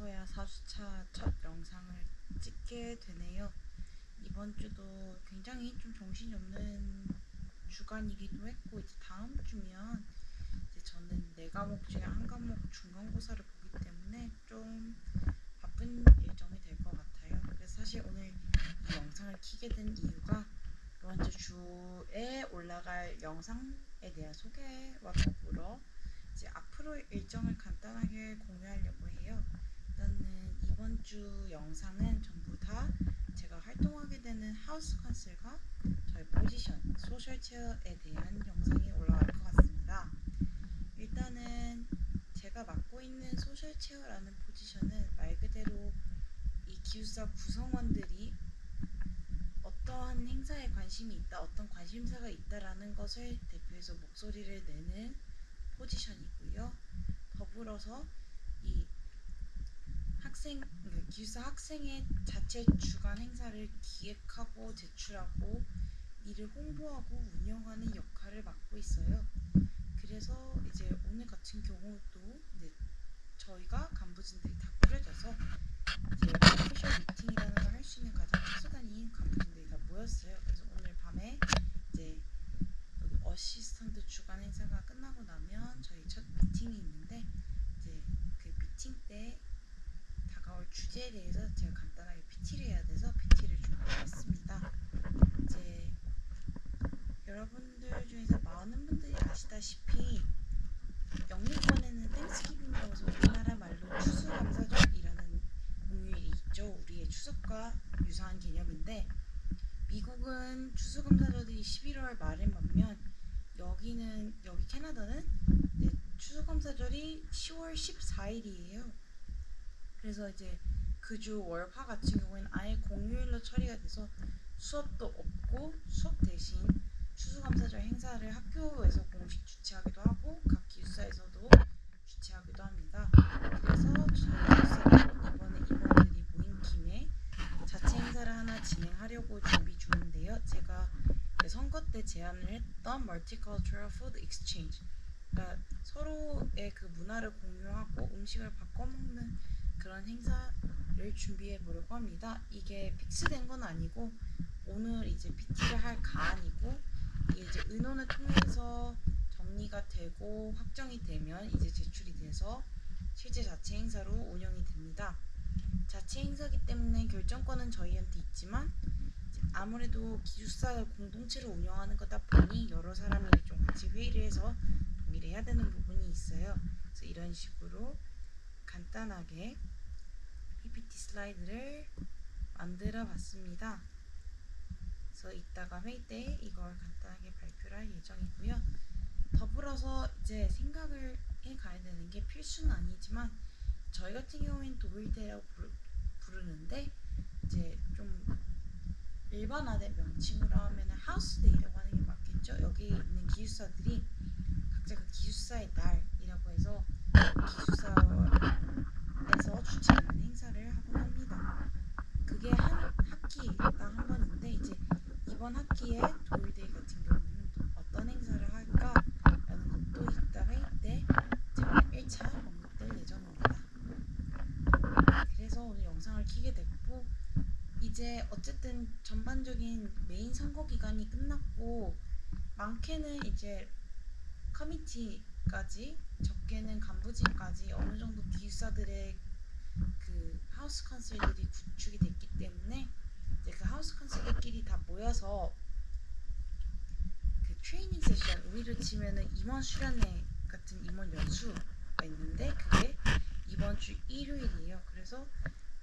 그제서야 4주차 첫 영상을 찍게 되네요. 이번 주도 굉장히 좀 정신이 없는 주간이기도 했고 이제 다음 주면 이제 저는 네 과목 중에 한 과목 중간고사를 보기 때문에 좀 바쁜 일정이 될 것 같아요. 그래서 사실 오늘 이 영상을 키게 된 이유가 이번 주 주에 올라갈 영상에 대한 소개와 더불어 이제 앞으로 일정을 간단하게 공유하려고 해요. 일단은 주 영상은 전부 다 제가 활동하게 되는 하우스 컨설과 저의 포지션, 소셜 체어에 대한 영상이 올라갈 것 같습니다. 일단은 제가 맡고 있는 소셜 체어라는 포지션은 말 그대로 이 기숙사 구성원들이 어떠한 행사에 관심이 있다, 어떤 관심사가 있다라는 것을 대표해서 목소리를 내는 포지션이고요. 더불어서 이 학생, 그 기숙사 학생의 자체 주간 행사를 기획하고 제출하고 이를 홍보하고 운영하는 역할을 맡고 있어요. 그래서 이제 오늘 같은 경우도 이제 저희가 간부진들이 다 꾸려져서 이제 오피셜 미팅이라는 걸 할 수 있는 가장 특수단인 간부진들이 다 모였어요. 그래서 오늘 밤에 이제 여기 어시스턴트 주간 행사가 끝나고 나면 저희 첫 미팅이 있는데 이제 그 미팅 때 다가올 주제에 대해서 제가 간단하게 PT를 해야 돼서 PT를 준비했습니다. 이제 여러분들 중에서 많은 분들이 아시다시피 영미권에는 땡스기빙이라고 해서 우리나라 말로 추수감사절이라는 공휴일이 있죠. 우리의 추석과 유사한 개념인데 미국은 추수감사절이 11월 말에 맞면 여기는 여기 캐나다는 네, 추수감사절이 10월 14일이에요. 그래서 이제 그 주 월 화 같은 경우에는 아예 공휴일로 처리가 돼서 수업도 없고 수업 대신 추수감사절 행사를 학교에서 공식 주최하기도 하고 각 기숙사에서도 주최하기도 합니다. 그래서 저희 이번에 임원들이 모인 김에 자체 행사를 하나 진행하려고 준비 중인데요. 제가 그 선거 때 제안을 했던 Multicultural Food Exchange 그러니까 서로의 그 문화를 공유하고 음식을 바꿔 먹는 그런 행사 를 준비해 보려고 합니다. 이게 픽스된 건 아니고 오늘 이제 PT를 할 가안이고 이제 의논을 통해서 정리가 되고 확정이 되면 이제 제출이 돼서 실제 자체 행사로 운영이 됩니다. 자체 행사기 때문에 결정권은 저희한테 있지만 아무래도 기숙사 공동체를 운영하는 거다 보니 여러 사람이 좀 같이 회의를 해서 동의를 해야 되는 부분이 있어요. 그래서 이런 식으로 간단하게 PPT 슬라이드를 만들어 봤습니다. 그래서 이따가 회의 때 이걸 간단하게 발표를 할 예정이고요. 더불어서 이제 생각을 해 가야 되는 게 필수는 아니지만 저희 같은 경우에는 도일대라고 부르, 부르는데 이제 좀 일반화된 명칭으로 하면 하우스데이라고 하는 게 맞겠죠. 여기 있는 기숙사들이 각자 그 기숙사의 날이라고 해서 기숙사에서 주최하는 행사를 하곤 합니다. 그게 한 학기당 한 번인데 이제 이번 학기에 도일데이 같은 경우는 또 어떤 행사를 할까라는 것도 회의 때 제가 1차 언급될 예정입니다. 그래서 오늘 영상을 키게 됐고 이제 어쨌든 전반적인 메인 선거 기간이 끝났고 많게는 이제 커미티까지 적게는 간부진까지 어느 정도 기숙사들의 그 하우스 컨설들이 구축이 됐기 때문에 이제 그 하우스 컨설들끼리 다 모여서 그 트레이닝 세션 우리로 치면은 임원 수련회 같은 임원 연수가 있는데 그게 이번 주 일요일이에요. 그래서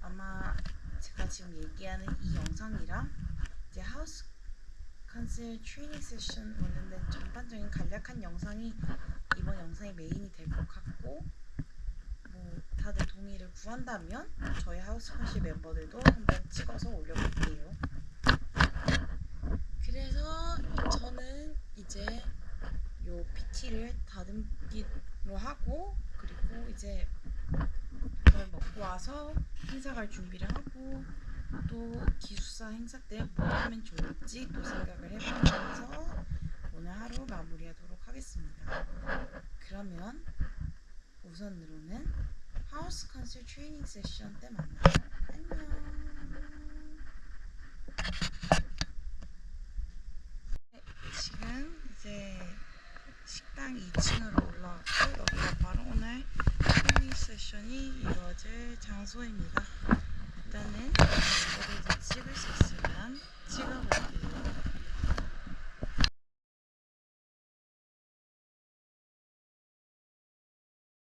아마 제가 지금 얘기하는 이 영상이랑 이제 하우스 컨설 트레이닝 세션 관련된 전반적인 간략한 영상이 이번 영상의 메인이 될 것 같고 뭐 다들 동의를 구한다면 저희 하우스 컨실 멤버들도 한번 찍어서 올려볼게요. 그래서 저는 이제 요 PT를 다듬기로 하고 그리고 이제 그걸 먹고 와서 행사 갈 준비를 하고 또 기숙사 행사 때 뭐 하면 좋을지 또 생각을 해보면서 오늘 하루 마무리하도록 하겠습니다. 그러면 우선으로는 하우스 컨셉 트레이닝 세션 때 만나요. 안녕. 네, 지금 이제 식당 2층으로 올라왔고 여기가 바로 오늘 트레이닝 세션이 이루어질 장소입니다. 일단은